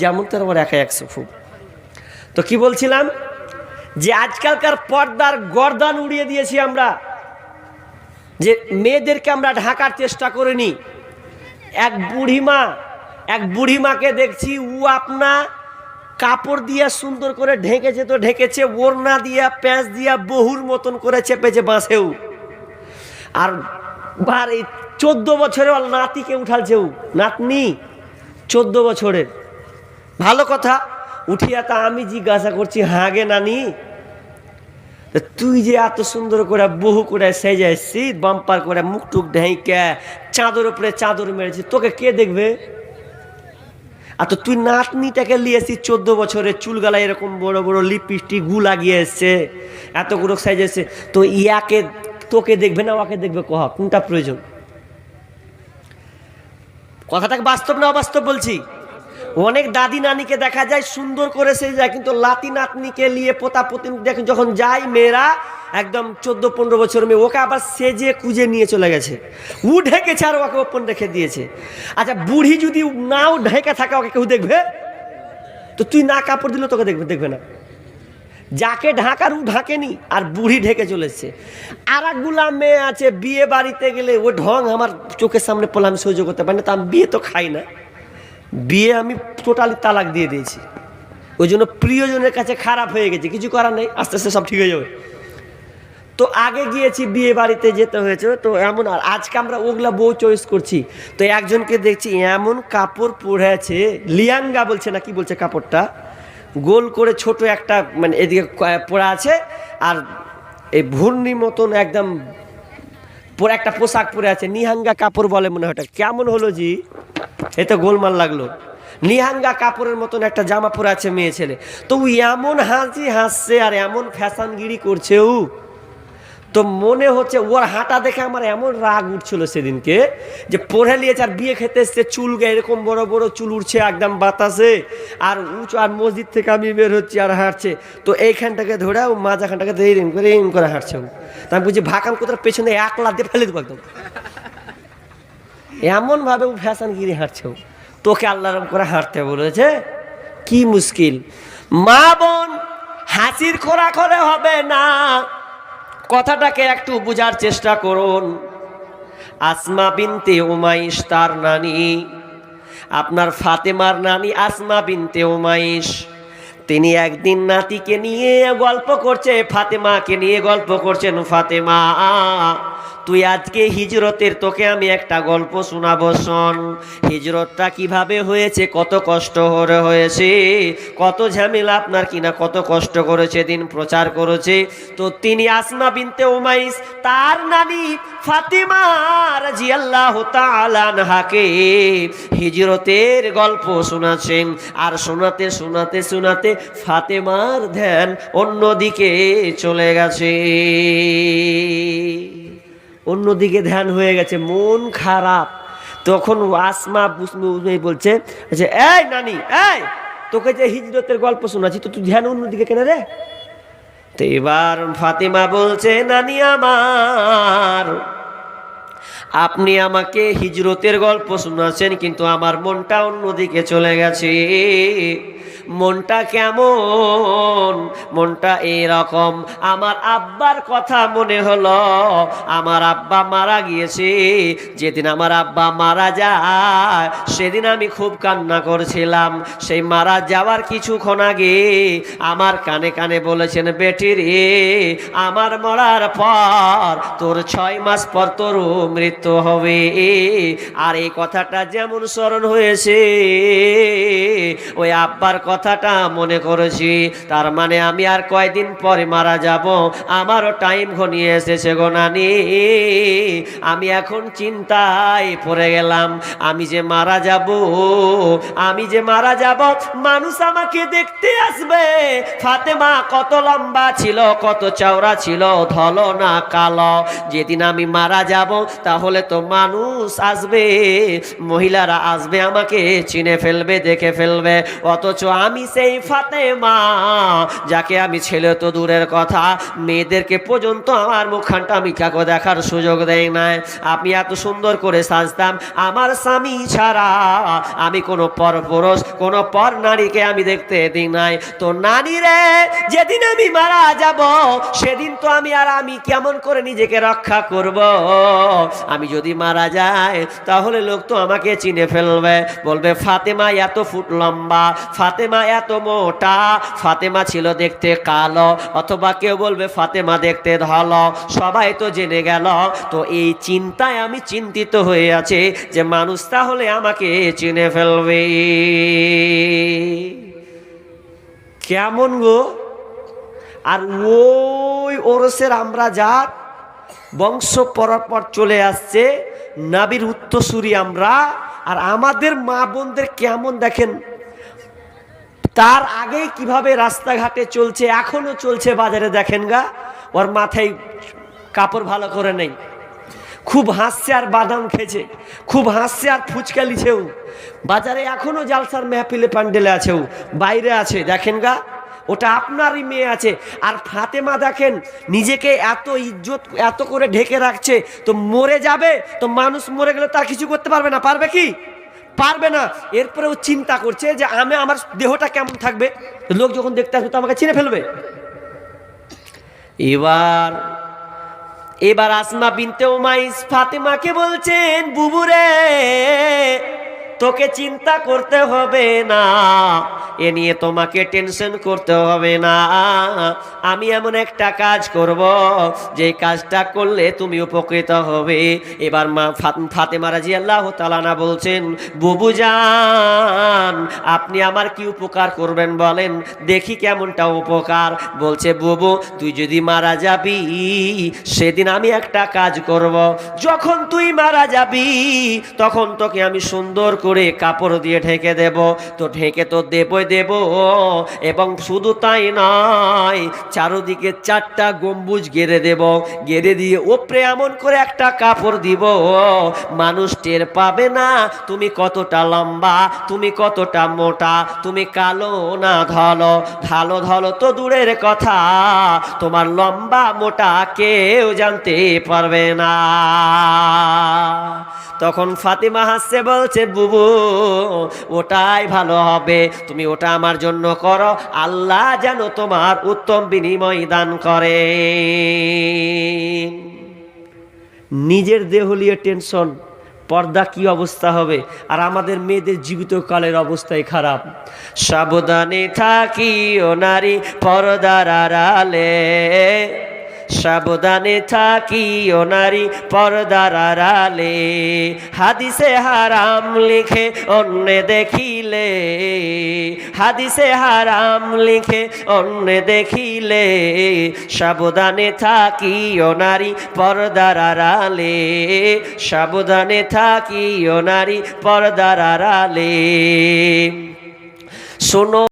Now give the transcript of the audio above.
যেমন তার আমার একা একশো ফুট। তো কি বলছিলাম? যে আজকালকার পর্দার গর্দান উড়িয়ে দিয়েছি আমরা। যে মেয়েদেরকে আমরা ঢাকার চেষ্টা করিনি। এক বুড়িমা, এক বুড়িমাকে দেখছি ও আপনা কাপড় দিয়ে সুন্দর করে ঢেকেছে তো ঢেকেছে, ওড়না দিয়া, প্যাঁচ দিয়া, বহুর মতন করে চেপেছে বাঁশেও। আর বার এই চোদ্দ বছরে নাতিকে উঠালছে ও নাতনি, চোদ্দ বছরের। ভালো কথা, উঠিয়া তা আমি জিজ্ঞাসা করছি হাগে নানি? তা তুই যে এত সুন্দর করে বহু করে সেজে এসছিস বাম্পার করে মুখ টুক ঢেঁকে চাদর উপরে চাদর মেরেছি তোকে কে দেখবে? আর তো তুই নাতনিটাকে লিয়েছিস, চোদ্দ বছরের চুলগালা এরকম বড় বড় লিপস্টিক গু লাগিয়ে এসছে, এতগুলো সাইজেছে তো ইয়াকে, তোকে দেখবে না ওকে দেখবে কহ কোনটা প্রয়োজন? কথাটাকে বাস্তব না অবাস্তব বলছি? অনেক দাদি নানিকে দেখা যায় সুন্দর করে সে যায়, কিন্তু লাতি নাতনিকে নিয়ে পোতা পতি দেখে যখন যায় মেয়েরা, একদম চোদ্দ পনেরো বছর মেয়ে, ওকে আবার সেজে কুজে নিয়ে চলে গেছে। উ ঢেকেছে আর ওকে ওপেন রেখে দিয়েছে। আচ্ছা বুড়ি যদি নাও ঢেকে থাকে, ওকে কেউ দেখবে? তো তুই না কাপড় দিলে তোকে দেখবে দেখবে না। যাকে ঢাকার ও ঢাকেনি, আর বুড়ি ঢেকে চলেছে আর একগুলা মেয়ে আছে, বিয়ে বাড়িতে গেলে ও ঢং আমার চোখের সামনে পড়লে আমি সহ্য করতে পারি না, তা আমি বিয়ে তো খাই না। বিয়ে আমি টোটালি তালাক দিয়ে দিয়েছি। ওই জন্য প্রিয়জনের কাছে খারাপ হয়ে গেছে, কিছু করার নেই, আস্তে আস্তে সব ঠিক হয়ে যাবে। তো আগে গিয়েছি, বিয়ে বাড়িতে যেতে হয়েছে, তো এমন আর আজকে আমরা ওগুলা বউ চয়েস করছি। তো একজনকে দেখছি এমন কাপড় পরেছে লিয়াঙ্গা বলছে না কি বলছে কাপড়টা? গোল করে ছোট একটা মানে এদিকে পরা আছে, আর এই ভুর্নি মতন একদম পরে একটা পোশাক পরে আছে, নিহাঙ্গা কাপড় বলে মনে হয় কেমন হলো জি? এ তো গোলমাল লাগল। নিহাঙ্গা কাপড়ের মতন একটা জামা পরে আছে মেয়ে ছেলে। তো এমন হাসি হাসছে আর এমন ফ্যাশনগিরি করছে ও। তো মনে হচ্ছে ওর হাঁটা দেখে আমার এমন রাগ উঠছিল সেদিনকে যে পড়ে নিয়েছে আর বিয়ে খেতে এসছে, চুল গে এরকম বড় বড় চুল উঠছে একদম বাতাসে, আর উঁচু আর মসজিদ থেকে আমি বের হচ্ছি আর হাঁটছে। তো এইখানটাকে ধরে ও মাঝাখানটাকে এরম করে এরম করে হাঁটছে তা আমি বুঝি ভাকাম কোথাও পেছনে এক লাখ দিয়ে ফেলে দেবো একদম? এমনভাবে ও ফ্যাশনগিরি হাঁটছে ও। তোকে আল্লাহরম করে হাঁটতে বলেছে। কি মুশকিল। মা বোন, হাসির খোরা করে হবে না। কথাটাকে একটু বোঝার চেষ্টা করুন। আসমা বিনতে উমাইশ তার নানি। আপনার ফাতেমার নানি আসমা বিনতে উমাইশ। তিনি একদিন নাতিকে নিয়ে গল্প করছে, ফাতেমাকে নিয়ে গল্প করছেন ফাতেমা। তুই আজকে হিজরতের তোকে আমি একটা গল্প শোনাবো, শোন। হিজরতটা কীভাবে হয়েছে, কত কষ্ট করে হয়েছে, কত ঝামেলা আপনার কিনা, কত কষ্ট করেছে, দিন প্রচার করেছে। তো তিনি আসমা বিনতে উমাইস, তার নানি ফাতিমা রাজিয়াল্লাহু তাআলা আনহাকে হিজরতের গল্প শোনাচ্ছেন। আর শোনাতে শোনাতে শোনাতে ফাতেমার ধ্যান অন্যদিকে চলে গেছে। অন্যদিকে ধ্যান হয়ে গেছে, মন খারাপ। তখন আসমা বুসমি বলছে যে এই নানি, এই, তোকে যে হিজরতের গল্প শোনাচ্ছি, তো তুই ধ্যান অন্যদিকে কেন রে? তো এবার ফাতেমা বলছে, নানি আমার, আপনি আমাকে হিজরতের গল্প শোনাচ্ছেন, কিন্তু আমার মনটা অন্যদিকে চলে গেছে। মনটা কেমন? মনটা এরকম। আমার আব্বার কথা মনে হলো। আমার আব্বা মারা গিয়েছে। যেদিন আমার আব্বা মারা যায়, সেদিন আমি খুব কান্না করছিলাম। সেই মারা যাওয়ার কিছুক্ষণ আগে আমার কানে কানে বলেছেন, বেটি রে, আমার মরার পর তোর ছয় মাস পর তোর মৃত্যু হবে। আর এই কথাটা যেমন স্মরণ হয়েছে, ওই আব্বার কথাটা মনে করেছি। তার মানে আমি আর কয়দিন পরে মারা যাব। আমারও টাইম ঘনিয়ে এসেছে গো নানি। আমি এখন চিন্তায় পড়ে গেলাম। আমি যে মারা যাব, আমি যে মারা যাব, মানুষ আমাকে দেখতে আসবে। ফাতেমা কত লম্বা ছিল, কত চওড়া ছিল, ধল না কালো। যেদিন আমি মারা যাব, তাহলে তো মানুষ আসবে। মহিলারা আসবে আমাকে, চিনে ফেলবে, দেখে ফেলবে। অথচ আমি সেই ফাতেমা, যাকে আমি ছেলে তো দূরের কথা, মেয়েদেরকে পর্যন্ত আমার মুখখানটা আমি কাকো দেখার সুযোগ দেয় নাই। আমি এত সুন্দর করে সাজতাম, আমার স্বামী ছাড়া আমি কোনো পরপুরুষ, কোনো পর নারীকে আমি দেখতে দিই নাই। তো নারী রে, যেদিন আমি মারা যাব, সেদিন তো আমি আর আমি কেমন করে নিজেকে রক্ষা করব? আমি যদি মারা যাই, তাহলে লোক তো আমাকে চিনে ফেলবে। বলবে, ফাতেমা, এত ফুট লম্বা, ফাতেমা এত মোটা, ফাতেমা ছিল দেখতে কালো, অথবা কেউ বলবে ফাতেমা দেখতে ধলো, সবাই তো জেনে গেল। তো এই চিন্তায় আমি চিন্তিত হয়ে আছে যে মানুষ তাহলে আমাকে চিনে ফেলবে। কেমন গো? আর ওই ওরসের আমরা যার বংশ পরপর চলে আসছে, নাবির উত্তরসূরি আমরা, আর আমাদের মা বোনদের কেমন দেখেন? তার আগে কীভাবে রাস্তাঘাটে চলছে, এখনও চলছে বাজারে দেখেন গা। ওর মাথায় কাপড় ভালো করে নেই। খুব হাসছে আর বাদাম খেয়েছে, খুব হাসছে আর ফুচকা লিছেও বাজারে এখনও জালসার মেহফিলে প্যান্ডেলে আছেও বাইরে আছে, দেখেন গা। ওটা আপনারই মেয়ে আছে। আর ফাতেমা দেখেন, নিজেকে এত ইজ্জত, এত করে ঢেকে রাখছে, তো মরে যাবে, তো মানুষ মরে গেলে তার কিছু করতে পারবে না, পারবে কি? পারবে না। এরপরে ও চিন্তা করছে যে আমি আমার দেহটা কেমন থাকবে? লোক যখন দেখতে আসবে, তো আমাকে চিনে ফেলবে। এবার এবার আসমা বিনতে উমাইস ফাতেমাকে বলছেন বুবুরে তোকে চিন্তা করতে হবে না। এ নিয়ে তোমাকে টেনশন করতে হবে না। আমি এমন একটা কাজ করব যে কাজটা করলে তুমি উপকৃত হবে। এবার মা ফাত- ফাতেমা রাজি আল্লাহ তালানা বলছেন, বুবু যান আপনি আমার কি উপকার করবেন বলেন? দেখি কেমনটা উপকার। বলছে, বুবু, তুই যদি মারা যাবি, সেদিন আমি একটা কাজ করব। যখন তুই মারা যাবি, তখন তোকে আমি সুন্দর করে কাপড় দিয়ে ঢেকে দেব। তো ঢেকে তো দেবই দেব। এবং শুধু তাই নয়, চারোদিকে চারটা গম্বুজ গেড়ে দেব। গেড়ে দিয়ে ওপরে এমন করে একটা কাপড় দিব। মানুষ টের পাবে না, তুমি কতটা লম্বা, তুমি কতটা মোটা, তুমি কালো না ধলো। ঢালো ধলো তো দূরের কথা, তোমার লম্বা মোটা কেউ জানতে পারবে না। তখন ফাতিমা হাসছে, বলছে, বুবু ওটাই ভালো হবে। তুমি ওটা আমার জন্য করো। আল্লাহ যেন তোমার উত্তম বিনিময় দান করে। নিজের দেহ নিয়ে টেনশন, পর্দা কি অবস্থা হবে? আর আমাদের মেয়েদের জীবিত কালের অবস্থাই খারাপ। সাবধানে থাকি ও নারী পর্দার আড়ালে। সাবধানে থাকি ও নারী পর্দার আড়ালে। হাদিসে হারাম লিখে অন্য দেখিলে। হাদিসে হারাম লিখে অন্য দেখিলে। সাবধানে থাকি ও নারী পর্দার আড়ালে। সাবধানে থাকি ও নারী পর্দার আড়ালে। শোনো